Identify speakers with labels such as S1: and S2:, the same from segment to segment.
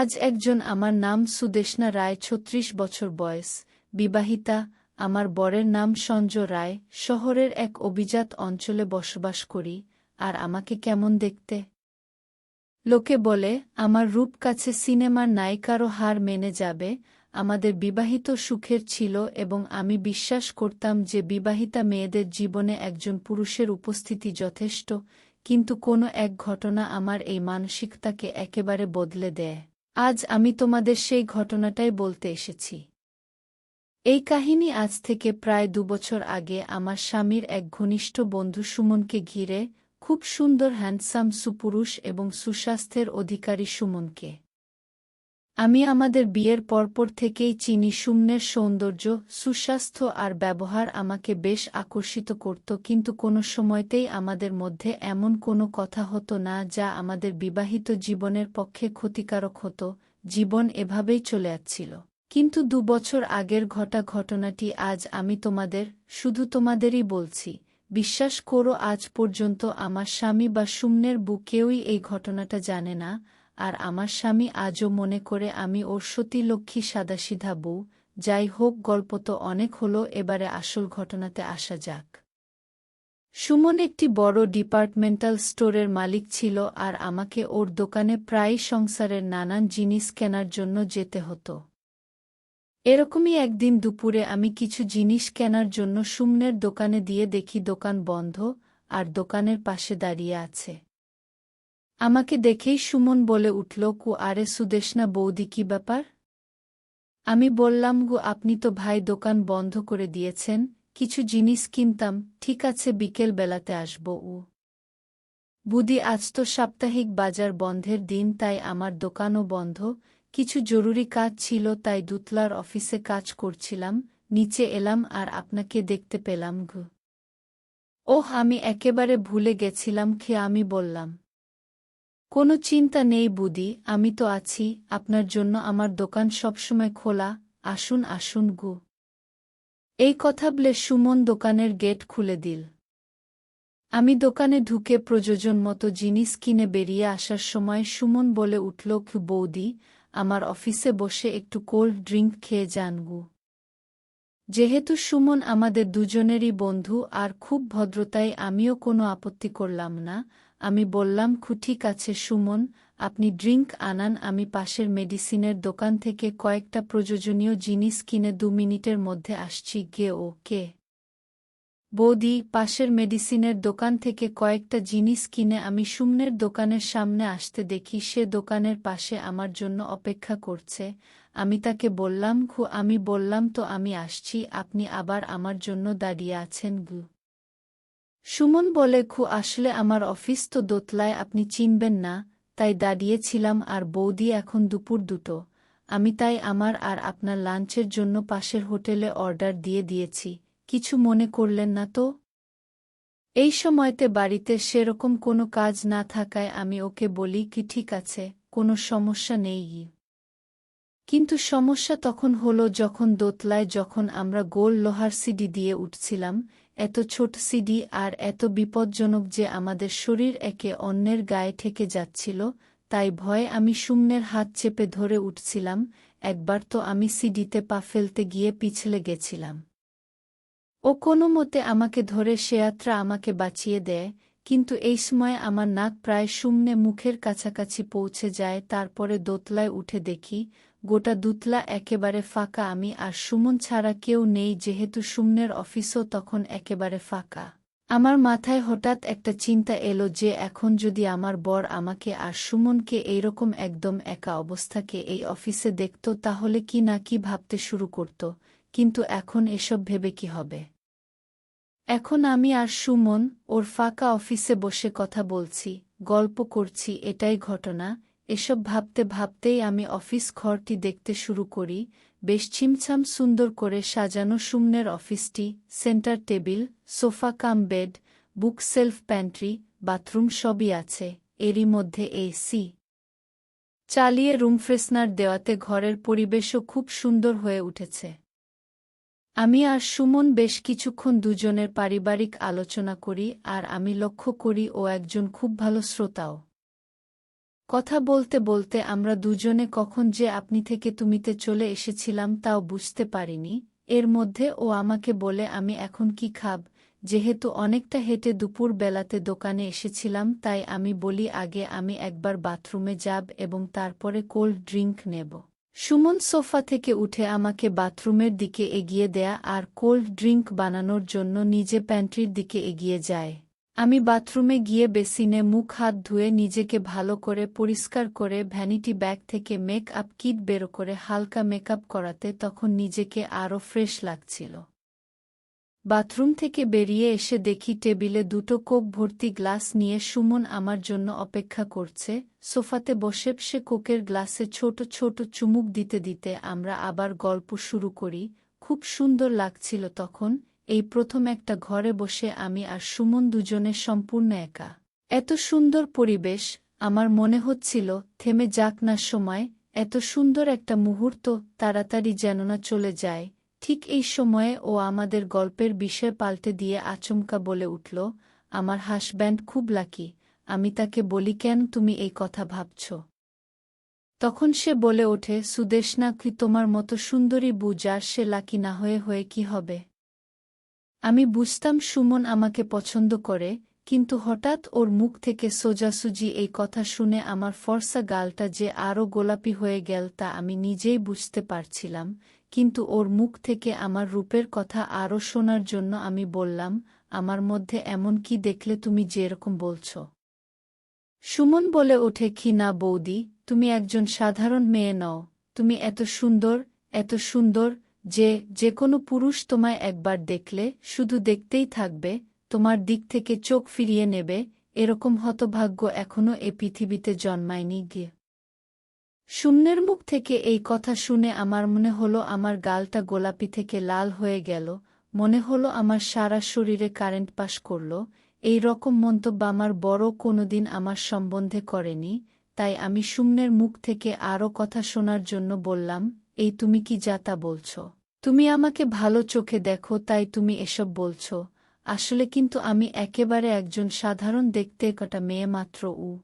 S1: আজ একজন আমার নাম সুদেশনা রায়, ছত্রিশ বছর বয়স। বিবাহিতা, আমার বরের নাম সঞ্জয় রায়। শহরের এক অভিজাত অঞ্চলে বসবাস করি, আর আমাকে কেমন দেখতে? লোকে বলে, আমার রূপ কাছে সিনেমার নায়িকারও হার মেনে যাবে। আমাদের বিবাহিত সুখের ছিল এবং আমি বিশ্বাস করতাম যে বিবাহিতা মেয়েদের জীবনে একজন পুরুষের উপস্থিতি যথেষ্ট, কিন্তু কোনো এক ঘটনা আমার এই মানসিকতাকে একেবারে বদলে দেয়। আজ আমি তোমাদের সেই ঘটনাটাই বলতে এসেছি। এই কাহিনী আজ থেকে প্রায় দুবছর আগে আমার স্বামীর এক ঘনিষ্ঠ বন্ধু সুমনকে ঘিরে খুব সুন্দর হ্যান্ডসাম সুপুরুষ এবং সুস্বাস্থ্যের অধিকারী সুমনকে। আমি আমাদের বিয়ের পরপর থেকেই চিনি সুমনের সৌন্দর্য, সুস্বাস্থ্য আর ব্যবহার আমাকে বেশ আকর্ষিত করত, কিন্তু কোনো সময়তেই আমাদের মধ্যে এমন কোনো কথা হতো না যা আমাদের বিবাহিত জীবনের পক্ষে ক্ষতিকারক হতো, জীবন এভাবেই চলে যাচ্ছিল। কিন্তু দু বছর আগের ঘটা ঘটনাটি আজ আমি তোমাদের, শুধু তোমাদেরই বলছি, বিশ্বাস করো আজ পর্যন্ত আমার স্বামী বা সুমনের বুকেওই এই ঘটনাটা জানে না আর আমার স্বামী আজও মনে করে আমি ওর সতী লক্ষ্মী সাদাসিধা বউ। যাই হোক, গল্প তো অনেক হলো, এবারে আসল ঘটনাতে আসা যাক। সুমন একটি বড় ডিপার্টমেন্টাল স্টোরের মালিক ছিল আর আমাকে ওর দোকানে প্রায় সংসারের নানান জিনিস কেনার জন্য যেতে হতো। এরকমই একদিন দুপুরে আমি কিছু জিনিস কেনার জন্য সুমনের দোকানে দিয়ে দেখি দোকান বন্ধ আর দোকানের পাশে দাঁড়িয়ে আছে। আমাকে দেখেই সুমন বলে উঠল, কু আরে সুদেশনা বৌদি, কি ব্যাপার? আমি বললাম, গু, আপনি তো ভাই দোকান বন্ধ করে দিয়েছেন, কিছু জিনিস কিনতাম, ঠিক আছে, বিকেল বেলাতে আসব, উ। বুদি, আজ তো সাপ্তাহিক বাজার বন্ধের দিন, তাই আমার দোকানও বন্ধ, কিছু জরুরি কাজ ছিল, তাই দুতলার অফিসে কাজ করছিলাম, নিচে এলাম, আর আপনাকে দেখতে পেলাম ঘু ওহ, আমি একেবারে ভুলে গেছিলাম খেয়ে আমি বললাম। কোনো চিন্তা নেই বুদি, আমি তো আছি, আপনার জন্য আমার দোকান সবসময় খোলা, আসুন আসুন গু। এই কথা বলে সুমন দোকানের গেট খুলে দিল। আমি দোকানে ঢুকে প্রযোজন মতো জিনিস কিনে বেরিয়ে আসার সময় সুমন বলে উঠল বৌদি, আমার অফিসে বসে একটু কোল্ড ড্রিঙ্ক খেয়ে যান গু। যেহেতু সুমন আমাদের দুজনেরই বন্ধু আর খুব ভদ্রতায় আমিও কোনো আপত্তি করলাম না আমি বললাম ঠিক আছে, সুমন, আপনি ড্রিঙ্ক আনান, আমি পাশের মেডিসিনের দোকান থেকে কয়েকটা প্রয়োজনীয় জিনিস কিনে দু মিনিটের মধ্যে আসছি, গে ও কে। বৌদি, পাশের মেডিসিনের দোকান থেকে কয়েকটা জিনিস কিনে আমি সুমনের দোকানের সামনে আসতে দেখি, সে দোকানের পাশে আমার জন্য অপেক্ষা করছে। আমি তাকে বললাম, খু, আমি বললাম তো আমি আসছি, আপনি আবার আমার জন্য দাঁড়িয়ে আছেন, গু। সুমন বলে, খু, আসলে আমার অফিস তো দোতলায়, আপনি চিনবেন না, তাই দাঁড়িয়েছিলাম আর বৌদি এখন দুপুর দুটো। আমি তাই আমার আর আপনার লাঞ্চের জন্য পাশের হোটেলে অর্ডার দিয়ে দিয়েছি, কিছু মনে করলেন না তো? এই সময়তে বাড়িতে সেরকম কোনো কাজ না থাকায় আমি ওকে বলি, কি ঠিক আছে, কোনো সমস্যা নেই। কিন্তু সমস্যা তখন হলো যখন দোতলায় যখন আমরা গোল লোহার সিডি দিয়ে উঠছিলাম এত ছোট সিডি আর এত বিপজ্জনক যে আমাদের শরীর একে অন্যের গায়ে ঠেকে যাচ্ছিল, তাই ভয়ে আমি শূন্যের হাত চেপে ধরে উঠছিলাম, একবার তো আমি সিডিতে পা ফেলতে গিয়ে পিছলে গেছিলাম। ও কোনো মতে আমাকে ধরে সে যাত্রা আমাকে বাঁচিয়ে দেয়, কিন্তু এই সময় আমার নাক প্রায় শূন্যে মুখের কাছাকাছি পৌঁছে যায়, তারপরে দোতলায় উঠে দেখি গোটা দুতলা একেবারে ফাঁকা আমি আর সুমন ছাড়া কেউ নেই যেহেতু সুমনের অফিসও তখন একেবারে ফাঁকা। আমার মাথায় হঠাৎ একটা চিন্তা এলো যে এখন যদি আমার বর আমাকে আর সুমনকে এইরকম একদম একা অবস্থাকে এই অফিসে দেখত তাহলে কি না কি ভাবতে শুরু করত, কিন্তু এখন এসব ভেবে কি হবে? এখন আমি আর সুমন ওর ফাঁকা অফিসে বসে কথা বলছি, গল্প করছি, এটাই ঘটনা এসব ভাবতে ভাবতেই আমি অফিস ঘরটি দেখতে শুরু করি, বেশ ছিমছাম সুন্দর করে সাজানো সুমনের অফিসটি, centre table, sofa cum bed, book shelf pantry, bathroom সবই আছে, এরই মধ্যে এসি চালিয়ে রুম ফ্রেশনার দেওয়াতে ঘরের পরিবেশও খুব সুন্দর হয়ে উঠেছে। আমি আর সুমন বেশ কিছুক্ষণ দুজনের পারিবারিক আলোচনা করি আর আমি লক্ষ্য করি ও একজন খুব ভালো শ্রোতাও। কথা বলতে বলতে আমরা দুজনে কখন যে আপনি থেকে তুমিতে চলে এসেছিলাম তাও বুঝতে পারিনি। এর মধ্যে ও আমাকে বলে, আমি এখন কি খাব? যেহেতু অনেকটা হেঁটে দুপুর বেলাতে দোকানে এসেছিলাম, তাই আমি বলি, আগে আমি একবার বাথরুমে যাব এবং তারপরে কোল্ড ড্রিঙ্ক নেব। সুমন সোফা থেকে উঠে আমাকে বাথরুমের দিকে এগিয়ে দেয়া আর কোল্ড ড্রিঙ্ক বানানোর জন্য নিজে প্যান্ট্রির দিকে এগিয়ে যায়। আমি বাথরুমে গিয়ে বেসিনে মুখ হাত ধুয়ে নিজেকে ভালো করে পরিষ্কার করে ভ্যানিটি ব্যাগ থেকে মেক আপ কিট বের করে হালকা মেকআপ করাতে তখন নিজেকে আরও ফ্রেশ লাগছিল। বাথরুম থেকে বেরিয়ে এসে দেখি টেবিলে দুটো কোক ভর্তি গ্লাস নিয়ে সুমন আমার জন্য অপেক্ষা করছে, সোফাতে বসে সে কোকের গ্লাসে ছোট ছোট চুমুক দিতে দিতে আমরা আবার গল্প শুরু করি, খুব সুন্দর লাগছিল তখন এই প্রথম একটা ঘরে বসে আমি আর সুমন দুজনে সম্পূর্ণ একা। এত সুন্দর পরিবেশ, আমার মনে হচ্ছিল, থেমে যাক না সময়, এত সুন্দর একটা মুহূর্ত, তাড়াতাড়ি যেন না চলে যায়। ঠিক এই সময়ে ও আমাদের গল্পের বিষয় পাল্টে দিয়ে আচমকা বলে উঠল, আমার হাসব্যান্ড খুব লাকি, আমি তাকে বলি, কেন তুমি এই কথা ভাবছ? তখন সে বলে ওঠে, সুদেশনা কি তোমার মতো সুন্দরী বুজার সে লাকি না হয়ে হয়ে কি হবে? আমি বুঝতাম সুমন আমাকে পছন্দ করে, কিন্তু হঠাৎ ওর মুখ থেকে সোজাসুজি এই কথা শুনে আমার ফর্সা গালটা যে আরও গোলাপি হয়ে গেল তা আমি নিজেই বুঝতে পারছিলাম, কিন্তু ওর মুখ থেকে আমার রূপের কথা আরও শোনার জন্য আমি বললাম, আমার মধ্যে এমন কি দেখলে তুমি যেরকম বলছ? সুমন বলে ওঠে, কি না বৌদি, তুমি একজন সাধারণ মেয়ে নও, তুমি এত সুন্দর এত সুন্দর যে যে কোনো পুরুষ তোমায় একবার দেখলে, শুধু দেখতেই থাকবে, তোমার দিক থেকে চোখ ফিরিয়ে নেবে, এরকম হতভাগ্য এখনও এ পৃথিবীতে জন্মায়নি গিয়ে। শূন্যের মুখ থেকে এই কথা শুনে আমার মনে হলো আমার গালটা গোলাপি থেকে লাল হয়ে গেল, মনে হলো আমার সারা শরীরে কারেন্ট পাস করল, এই রকম মন্তব্য আমার বড় কোনোদিন আমার সম্বন্ধে করেনি, তাই আমি শূন্যের মুখ থেকে আরও কথা শোনার জন্য বললাম এই তুমি কি যাতা বলছ? তুমি আমাকে ভালো চোখে দেখো, তাই তুমি এসব বলছ। আসলে কিন্তু আমি একেবারে একজন সাধারণ দেখতে কটা মেয়ে মাত্র, উ।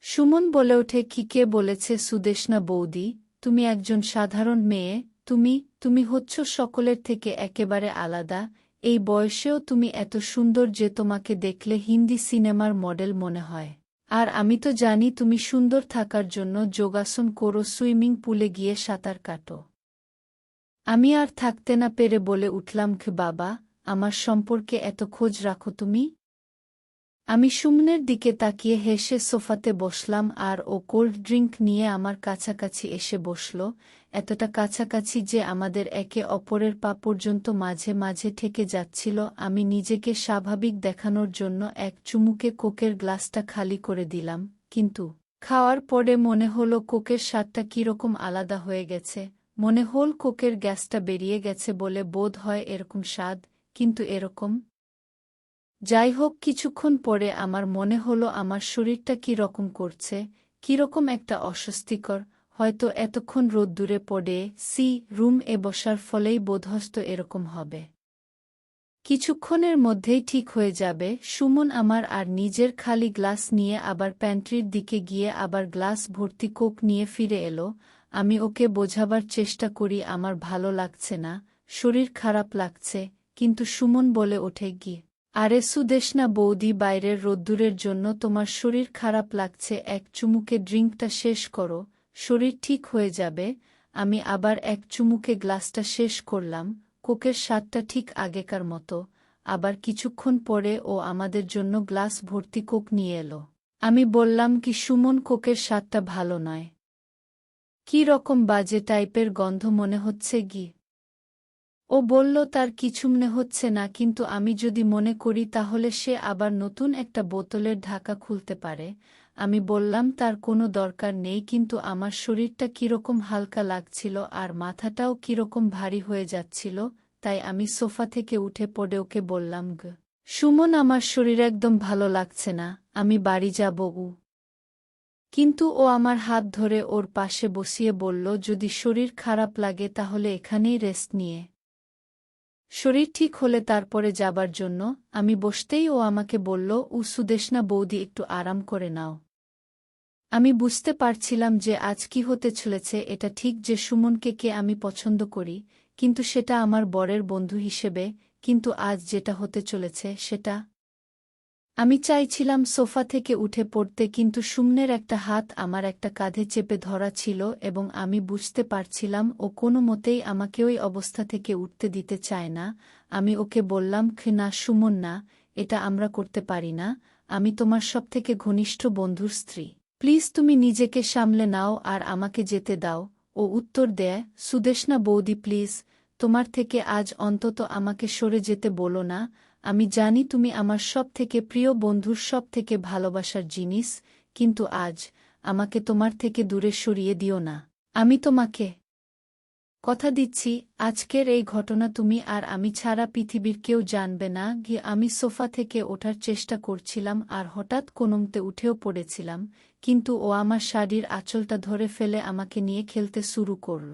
S1: সুমন বলে ওঠে, কি কে বলেছে সুদেশনা বৌদি? তুমি একজন সাধারণ মেয়ে, তুমি তুমি হচ্ছ সকলের থেকে একেবারে আলাদা। এই বয়সেও তুমি এত সুন্দর যে তোমাকে দেখলে হিন্দি সিনেমার মডেল মনে হয়। আর আমি তো জানি তুমি সুন্দর থাকার জন্য যোগাসন করো, সুইমিং পুলে গিয়ে সাঁতার কাটো। আমি আর থাকতে না পেরে বলে উঠলাম বাবা, আমার সম্পর্কে এত খোঁজ রাখো তুমি? আমি সুমনের দিকে তাকিয়ে হেসে সোফাতে বসলাম আর ও কোল্ড ড্রিঙ্ক নিয়ে আমার কাছাকাছি এসে বসল, এতটা কাছাকাছি যে আমাদের একে অপরের পা পর্যন্ত মাঝে মাঝে ঠেকে যাচ্ছিল, আমি নিজেকে স্বাভাবিক দেখানোর জন্য এক চুমুকে কোকের গ্লাসটা খালি করে দিলাম, কিন্তু খাওয়ার পরে মনে হলো কোকের স্বাদটা কীরকম আলাদা হয়ে গেছে, মনে হল কোকের গ্যাসটা বেরিয়ে গেছে বলে বোধ হয় এরকম স্বাদ, কিন্তু এরকম যাই হোক কিছুক্ষণ পরে আমার মনে হলো আমার শরীরটা কি রকম করছে কীরকম একটা অস্বস্তিকর, হয়তো এতক্ষণ রোদ্দুরে পড়ে সি রুম এ বসার ফলেই বোধহস্ত এরকম হবে। কিছুক্ষণের মধ্যেই ঠিক হয়ে যাবে, সুমন আমার আর নিজের খালি গ্লাস নিয়ে আবার প্যান্ট্রির দিকে গিয়ে আবার গ্লাস ভর্তি কোক নিয়ে ফিরে এলো, আমি ওকে বোঝাবার চেষ্টা করি আমার ভালো লাগছে না, শরীর খারাপ লাগছে, কিন্তু সুমন বলে ওঠে, গিয়ে আরে সুদেশনা বৌদি, বাইরের রোদ্দুরের জন্য তোমার শরীর খারাপ লাগছে, এক চুমুকে ড্রিঙ্কটা শেষ করো, শরীর ঠিক হয়ে যাবে, আমি আবার এক চুমুকে গ্লাসটা শেষ করলাম, কোকের স্বাদটা ঠিক আগেকার মতো, আবার কিছুক্ষণ পরে ও আমাদের জন্য গ্লাস ভর্তি কোক নিয়ে এলো। আমি বললাম কি, সুমন, কোকের স্বাদটা ভালো নয়। কি রকম বাজে টাইপের গন্ধ মনে হচ্ছে গি? ও বলল, তার কিছু মনে হচ্ছে না, কিন্তু আমি যদি মনে করি তাহলে সে আবার নতুন একটা বোতলের ঢাকা খুলতে পারে। আমি বললাম, তার কোনো দরকার নেই, কিন্তু আমার শরীরটা কীরকম হালকা লাগছিল আর মাথাটাও কীরকম ভারী হয়ে যাচ্ছিল, তাই আমি সোফা থেকে উঠে পড়ে ওকে বললাম, গ, সুমন, আমার শরীর একদম ভালো লাগছে না, আমি বাড়ি যাব উ। কিন্তু ও আমার হাত ধরে ওর পাশে বসিয়ে বলল, যদি শরীর খারাপ লাগে তাহলে এখানেই রেস্ট নিয়ে। শরীর ঠিক হলে তারপরে যাবার জন্য আমি বসতেই ও আমাকে বলল, উ সুদেশনা বৌদি, একটু আরাম করে নাও। আমি বুঝতে পারছিলাম যে আজ কি হতে চলেছে, এটা ঠিক যে সুমনকে কে আমি পছন্দ করি, কিন্তু সেটা আমার বরের বন্ধু হিসেবে, কিন্তু আজ যেটা হতে চলেছে, সেটা আমি চাইছিলাম সোফা থেকে উঠে পড়তে, কিন্তু সুমনের একটা হাত আমার একটা কাঁধে চেপে ধরা ছিল এবং আমি বুঝতে পারছিলাম ও কোনো মতেই আমাকে ওই অবস্থা থেকে উঠতে দিতে চায় না। আমি ওকে বললাম, না, সুমন, না, এটা আমরা করতে পারি না। আমি তোমার সবথেকে ঘনিষ্ঠ বন্ধুর স্ত্রী। প্লিজ তুমি নিজেকে সামলে নাও আর আমাকে যেতে দাও। ও উত্তর দেয় সুদেশনা বৌদি, প্লিজ, তোমার থেকে আজ অন্তত আমাকে সরে যেতে বলো না। আমি জানি তুমি আমার সব থেকে প্রিয় বন্ধুর সব থেকে ভালোবাসার জিনিস, কিন্তু আজ আমাকে তোমার থেকে দূরে সরিয়ে দিও না। আমি তোমাকে কথা দিচ্ছি, আজকের এই ঘটনা তুমি আর আমি ছাড়া পৃথিবীর কেউ জানবে না। গিয়ে আমি সোফা থেকে ওঠার চেষ্টা করছিলাম আর হঠাৎ কোনমতে উঠেও পড়েছিলাম, কিন্তু ও আমার শাড়ির আঁচলটা ধরে ফেলে আমাকে নিয়ে খেলতে শুরু করল।